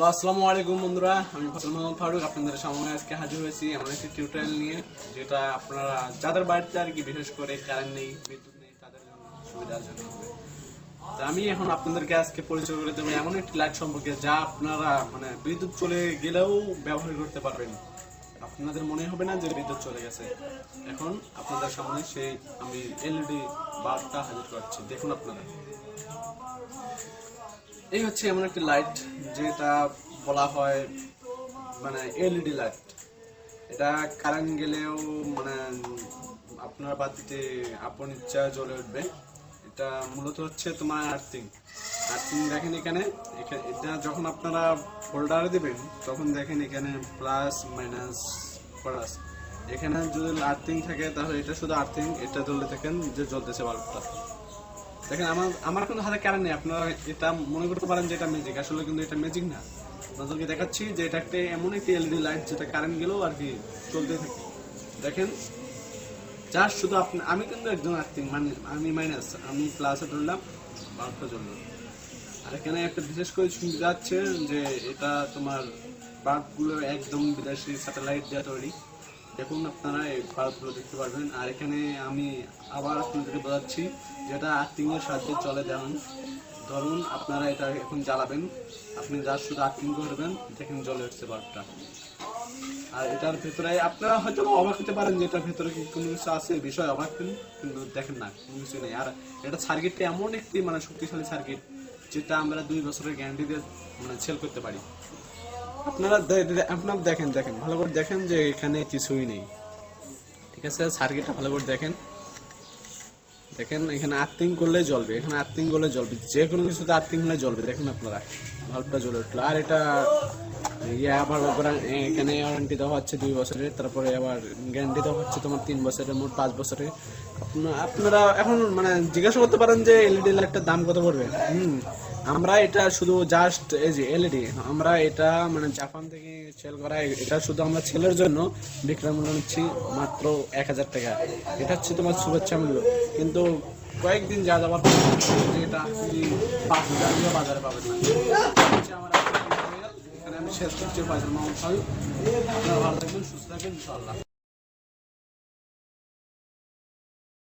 Hello আসসালামু আলাইকুম বন্ধুরা, আমি ফসল মোহাম্মদ ফারুক, আপনাদের সামনে আজকে হাজির হয়েছি এমন একটি টিউটোরিয়াল নিয়ে, যেটা আপনারা যাদের বাড়িতে আর কি বিশেষ করে কারেন্ট নেই, বিদ্যুৎ নেই, তাদের সুবিধার জন্য হবে তা আমি এখন আপনাদেরকে আজকে পরিচয় করে দেবো এমন একটি লাইট সম্পর্কে, যা আপনারা মানে বিদ্যুৎ চলে গেলেও ব্যবহার করতে পারবেন। আপনাদের মনে হবে না যে বিদ্যুৎ চলে গেছে। এখন আপনাদের সামনে সেই আমি এলইডি বাল্বটা হাজির করছি দেখুন আপনারা। এই হচ্ছে এমন একটি লাইট যেটা বলা হয় মানে এলইডি লাইট এটা কারেন্ট গেলেও মানে আপনার বাতিতে আপন ইচ্ছা জ্বলে উঠবে। এটা মূলত হচ্ছে তোমার আর্থিং আর্থিং দেখেন এখানে, এখা- এটা যখন আপনারা ফোল্ডারে দিবেন, তখন দেখেন এখানে প্লাস মাইনাস প্লাস এখানে যদি আর্থিং থাকে, তাহলে এটা শুধু আর্থিং এটা জ্বলতে থাকেন যে জ্বলতেছে বাল্বটা। দেখেন, আমার আমার কোনো হাতে কারেন্ট নেই। আপনারা এটা মনে করতে পারেন যে এটা ম্যাজিক আসলে কিন্তু এটা ম্যাজিক না। আপনাদেরকে দেখাচ্ছি যে এটা একটা এমন একটি এলইডি লাইট যেটা কারেন্ট গেলেও আর কি চলতে থাকে। দেখেন জাস্ট শুধু আপনি আমি কিন্তু একজন আর্থিং মানে আমি মাইনাস আমি প্লাসে ধরলাম বাল্বটা জ্বললো আর এখানে একটা বিশেষ করে সুবিধা আছে যে এটা তোমার বাল্বগুলো একদম বিদেশি স্যাটেলাইট দিয়ে তৈরি। দেখুন, আপনারা এই বাল্বগুলো দেখতে পারবেন। আর এখানে আমি আবার আপনাদেরকে বোঝাচ্ছি, যেটা আর্থিং এর সাহায্যে চলে যেমন। ধরুন, আপনারা এটা এখন জ্বালাবেন। আপনি যার শুধু আর্থিং করবেন, দেখেন জ্বলে উঠছে বাল্বটা। আর এটার ভেতরে আপনারা হয়তো অবাক হতে পারেন যে এটার ভেতরে কি কোনো কিছু আছে। বিষয় অবাক কিন্তু দেখেন না, কোনো কিছু নেই। আর এটা সার্কিটটা এমন একটি মানে শক্তিশালী সার্কিট, যেটা আমরা দুই বছরের গ্যারান্টি দিয়ে মানে সেল করতে পারি। আপনারা আপনারা দেখেন দেখেন, ভালো করে দেখেন যে এখানে কিছুই নেই। ঠিক আছে, সার্কিটটা ভালো করে দেখেন। দেখেন, এখানে আর্থিং করলে জ্বলবে, এখানে আর্থিং করলে জ্বলবে, যে কোনো কিছুতে আর্থিং হলে জ্বলবে, দেখুন আপনারা। বাল্বটা জ্বলে উঠল। আর এটা ইয়ে আবার এখানে ওয়ারেন্টি দেওয়া হচ্ছে দুই বছরের তারপরে আবার গ্যারান্টি দেওয়া হচ্ছে তোমার তিন বছরের মোট পাঁচ বছরে। আপনারা এখন মানে জিজ্ঞাসা করতে পারেন যে এলইডি লাইটটার দাম কত পড়বে? হুম। আমরা এটা শুধু জাস্ট এই যে এলইডি আমরা এটা মানে জাপান থেকে সেল করা, এটা শুধু আমরা ছেলের জন্য বিক্রয় মূল্য নিচ্ছি মাত্র এক হাজার টাকা। এটা হচ্ছে তোমার শুভেচ্ছা মূল্য। কিন্তু কয়েকদিন যা যাওয়ার এটা আপনি পাঁচ হাজার বাজারে পাবেন না। আমার আমি শেষ করছি ফারুক আপনারা ভালো থাকবেন, সুস্থ থাকবেন, ইনশাআল্লাহ।